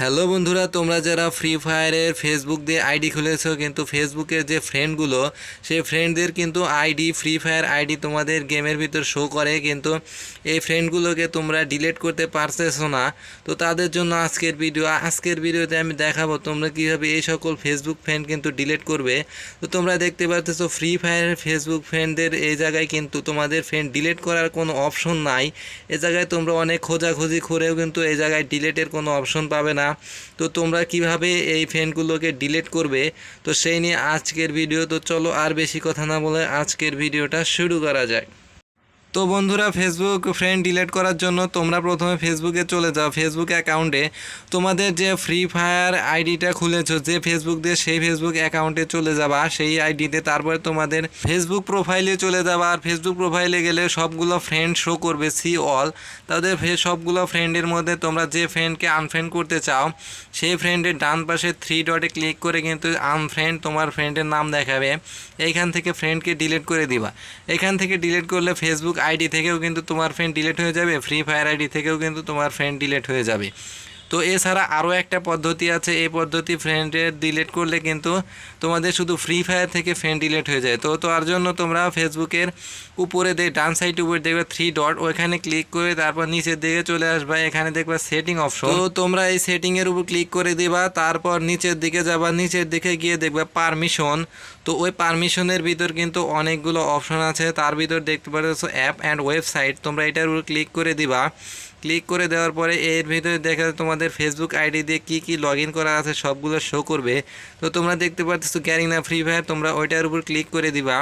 Hello বন্ধুরা, তোমরা যারা ফ্রি ফায়ারের ফেসবুক দিয়ে আইডি খুলেছো, কিন্তু ফেসবুকের যে ফ্রেন্ডগুলো সেই ফ্রেন্ডদের কিন্তু আইডি ফ্রি ফায়ার আইডি তোমাদের গেমের ভিতর শো করে, কিন্তু এই ফ্রেন্ডগুলোকে তোমরা ডিলিট করতে পারতেছো না। তো তাদের জন্য আজকের ভিডিও আজকের ভিডিওতে আমি দেখাবো তোমরা কীভাবে এই সকল ফেসবুক ফ্রেন্ড কিন্তু ডিলিট করবে। তো তোমরা দেখতে পাচ্তেছো ফ্রি ফায়ারের ফেসবুক ফ্রেন্ডদের এই জায়গায় কিন্তু তোমাদের ফ্রেন্ড ডিলিট করার কোনো অপশন নাই। এ জায়গায় তোমরা অনেক খোঁজাখুঁজি করেও কিন্তু এই জায়গায় ডিলেটের কোনো অপশন পাবে না। তো তোমরা কীভাবে এই ফ্যানগুলোকে ডিলিট করবে? তো সেই নিয়ে আজকের ভিডিও তো চলো আর বেশি কথা না বলে আজকের ভিডিওটা শুরু করা যায় তো বন্ধুরা ফেসবুক ফ্রেন্ড ডিলিট করার জন্য তোমরা প্রথমে ফেসবুকে চলে যাও। ফেসবুক অ্যাকাউন্টে তোমাদের যে ফ্রি ফায়ার আইডিটা খুলেছো, যে ফেসবুক দিয়ে সেই ফেসবুক অ্যাকাউন্টে চলে যাবা। সেই আইডিতে তারপরে তোমাদের ফেসবুক প্রোফাইলে চলে যাবা। আর ফেসবুক প্রোফাইলে গেলে সবগুলো ফ্রেন্ড শো করবে সি অল তাদের সবগুলো ফ্রেন্ডের মধ্যে তোমরা যে ফ্রেন্ডকে আনফ্রেন্ড করতে চাও, সেই ফ্রেন্ডের ডান পাশে থ্রি ডটে ক্লিক করে কিন্তু আনফ্রেন্ড তোমার ফ্রেন্ডের নাম দেখাবে। এইখান থেকে ফ্রেন্ডকে ডিলিট করে দিবা। এখান থেকে ডিলিট করলে ফেসবুক আইডি থেকেও কিন্তু তোমার ফ্রেন্ড ডিলেট হয়ে যাবে ফ্রি ফায়ার আইডি থেকেও কিন্তু তোমার ফ্রেন্ড ডিলেট হয়ে যাবে। তো এছাড়া আরও একটা পদ্ধতি আছে। এই পদ্ধতি ফ্রেন্ডের ডিলেট করলে কিন্তু তোমাদের শুধু ফ্রি ফায়ার থেকে ফ্রেন্ড ডিলেট হয়ে যায়। তো তার জন্য তোমরা ফেসবুকের উপরে দে ডান সাইড উপরে দেখবে থ্রি ডট ওইখানে ক্লিক করে তারপর নিচের দিকে চলে আসবা। এখানে দেখবা সেটিং অপশন তো তোমরা এই সেটিংয়ের উপর ক্লিক করে দিবা, তারপর নিচের দিকে যাবা, নিচের দিকে গিয়ে দেখবা পারমিশন তো ওই পারমিশনের ভিতর কিন্তু অনেকগুলো অপশন আছে। তার ভিতর দেখতে পাচ্ছ অ্যাপ অ্যান্ড ওয়েবসাইট তোমরা এটার উপর ক্লিক করে দিবা। ক্লিক করে দেওয়ার পরে এর ভিতরে দেখা তোমাদের ফেসবুক আইডি দিয়ে কী কী লগ করা আছে, সবগুলো শো করবে। তো তোমরা দেখতে পাচ্ছ গ্যারিং না ফ্রি ফায়ার, তোমরা ওইটার উপর ক্লিক করে দিবা।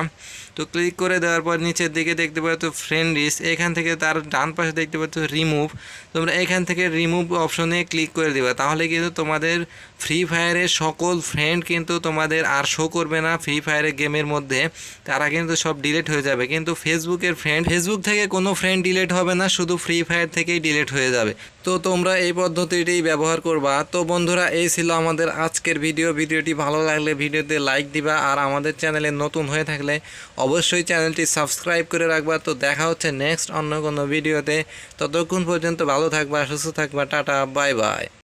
তো ক্লিক করে দেওয়ার পর নিচের দিকে দেখতে পাচ্ছ ফ্রেন্ড লিস্ট এখান থেকে তার ডান পাশে দেখতে পাচ্ছ রিমুভ তোমরা এখান থেকে রিমুভ অপশনে ক্লিক করে দিবা, তাহলে কিন্তু তোমাদের ফ্রি ফায়ারের সকল ফ্রেন্ড কিন্তু তোমাদের আর শো করবে না ফ্রি ফায়ারের গেমের মধ্যে। তারা কিন্তু সব ডিলিট হয়ে যাবে। কিন্তু ফেসবুকের ফ্রেন্ড ফেসবুক থেকে কোনো ফ্রেন্ড ডিলিট হবে না, শুধু ফ্রি ফায়ার থেকেই ডিলিট হয়ে যাবে। তো তোমরা এই পদ্ধতিটি ব্যবহার করবা। তো বন্ধুরা, এই ছিল আমাদের আজকের ভিডিও ভিডিওটি ভালো লাগলে ভিডিওতে লাইক দিবা। আর আমাদের চ্যানেলে নতুন হয়ে থাকলে অবশ্যই চ্যানেলটি সাবস্ক্রাইব করে রাখবা। তো দেখা হচ্ছে নেক্সট অন্য কোনো ভিডিওতে ততক্ষণ পর্যন্ত ভালো থাকবা, সুস্থ থাকবা। Tata bye bye